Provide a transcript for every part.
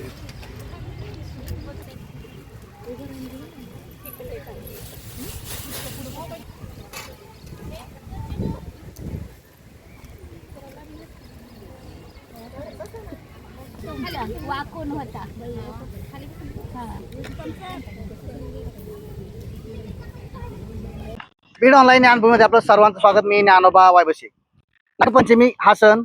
इथे वाकून होता? बीड ऑनलाईन ज्ञानभूमीमध्ये आपलं सर्वांचं स्वागत. मी ज्ञानोबा वायबशी. नागपंचमी हा सण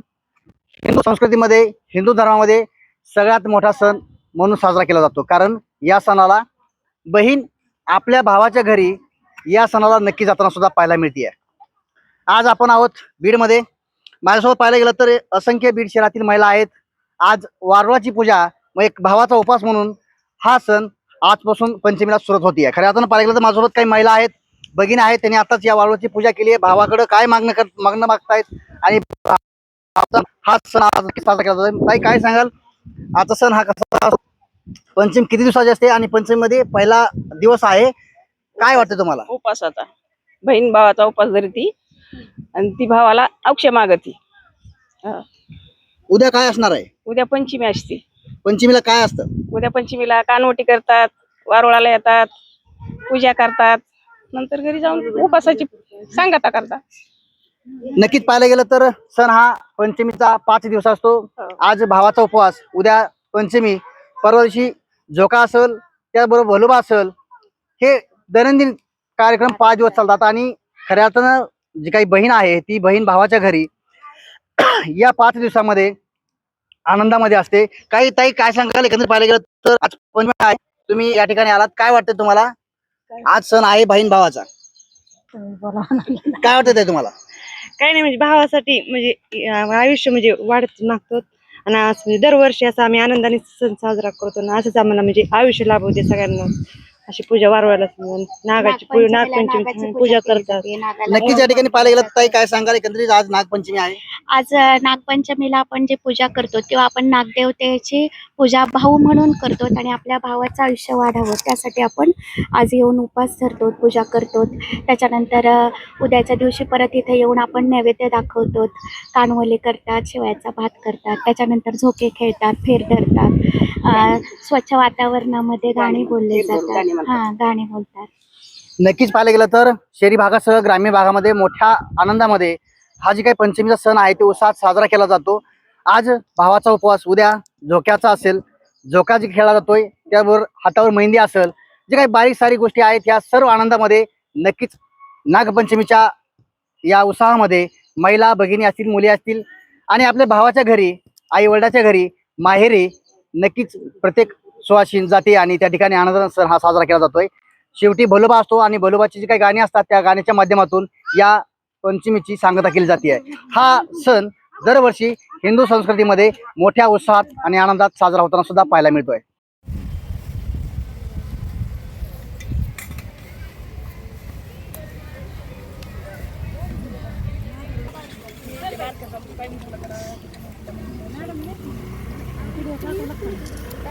हिंदू संस्कृतीमध्ये हिंदू धर्मामध्ये सगळ्यात मोठा सण म्हणून साजरा केला जातो. कारण या सणाला बहीण आपल्या भावाच्या घरी या सणाला नक्की जाताना सुद्धा पाहायला मिळते आज आपण आहोत बीडमध्ये. माझ्यासोबत पाहायला गेलं तर असंख्य बीड शहरातील महिला आहेत. आज वारुळाची पूजा व एक भावाचा उपास म्हणून हा सण आजपासून पंचमीला सुरुवात होती आहे खऱ्या अर्थानं पाहायला गेलं तर माझ्यासोबत काही महिला आहेत भगिनी आहेत त्यांनी आताच या वारुळाची पूजा केली आहे. भावाकडे काय मागणं कर मागणं मागतायत आणि हा सण आज साजरा केला जातो काही काय सांगाल? आजचा सण हा कसा पंचमी किती दिवसाची असते आणि पंचमीमध्ये पहिला दिवस आहे? काय वाटतं तुम्हाला? उपासाचा बहीण भावाचा उपास धरती आणि ती भावाला अक्षय मागती. हा. उद्या काय असणार आहे? उद्या पंचमी असते. पंचमीला काय असतं? उद्या पंचमीला कानवटी करतात वारुळाला येतात पूजा करतात. नंतर घरी जाऊन उपासाची सांगता करतात. नक्कीच पाहायला गेलं तर सण हा पंचमीचा पाच दिवस असतो. आज भावाचा उपवास उद्या पंचमी परवा दिवशी झोका असेल त्याचबरोबर भलोबा असेल हे दैनंदिन कार्यक्रम पाच दिवस चालतात आणि खऱ्या अर्थानं जी काही बहीण आहे ती बहीण भावाच्या घरी या पाच दिवसामध्ये आनंदामध्ये असते. काही ताई काय सांगाल? एकंदरीत पाहायला गेलं तर आज पंचमी आहे. तुम्ही या ठिकाणी आलात. काय वाटतं तुम्हाला? आज सण आहे बहीण भावाचा. काय वाटतं ताई तुम्हाला? काही नाही म्हणजे भावासाठी म्हणजे आयुष्य म्हणजे वाढत मागतो आणि असं म्हणजे दरवर्षी असं आम्ही आनंदाने सण साजरा करतो. आणि असंच आम्हाला म्हणजे आयुष्य लाभ होते सगळ्यांना. अशी पूजा वारवायला नागाची पूजा नागपंचमीला नागपंचमी पूजा करतात. नक्कीच या ठिकाणी पाहायला गेलं तर ताई काय सांगाल? एकंदरीत आज नागपंचमी आहे. आज अ, नागपंचमीला आपण जे पूजा करतो तेव्हा आपण नागदेवतेची पूजा भाऊ म्हणून करतो आणि आपल्या भावाचं आयुष्य वाढावं त्यासाठी आपण आज येऊन उपास धरतो पूजा करतो. त्याच्यानंतर अ, उद्याच्या दिवशी परत इथे येऊन आपण नैवेद्य दाखवतो. कानवले करतात शेवयाचा भात करतात त्याच्यानंतर झोके खेळतात फेर धरतात. अ, स्वच्छ वातावरणामध्ये गाणी बोलले गाणी जातात म्हणतात. हा गाणी बोलतात. नक्कीच पाहायला गेलं तर शहरी भागासह ग्रामीण भागामध्ये मोठ्या आनंदामध्ये हा जे काही पंचमीचा सण आहे ते उत्साहात साजरा केला जातो. आज भावाचा उपवास उद्या झोक्याचा असेल. झोका जे खेळला जातोय त्याबरोबर हातावर मेहंदी असेल. जे काही बारीक सारीक गोष्टी आहेत या सर्व आनंदामध्ये नक्कीच नागपंचमीच्या या उत्साहामध्ये महिला भगिनी असतील मुली असतील आणि आपल्या भावाच्या घरी आई वडिलाच्या घरी माहेरी नक्कीच प्रत्येक सुहासिन जाते आणि त्या ठिकाणी आनंद सण हा साजरा केला जातोय. शेवटी भलोबा असतो आणि भलोबाची जी काही गाणी असतात त्या गाण्याच्या माध्यमातून या पंचमीची सांगता केली जाते हा सण दरवर्षी हिंदू संस्कृतीमध्ये मोठ्या उत्साहात आणि आनंदात साजरा होताना सुद्धा पाहायला मिळतोय.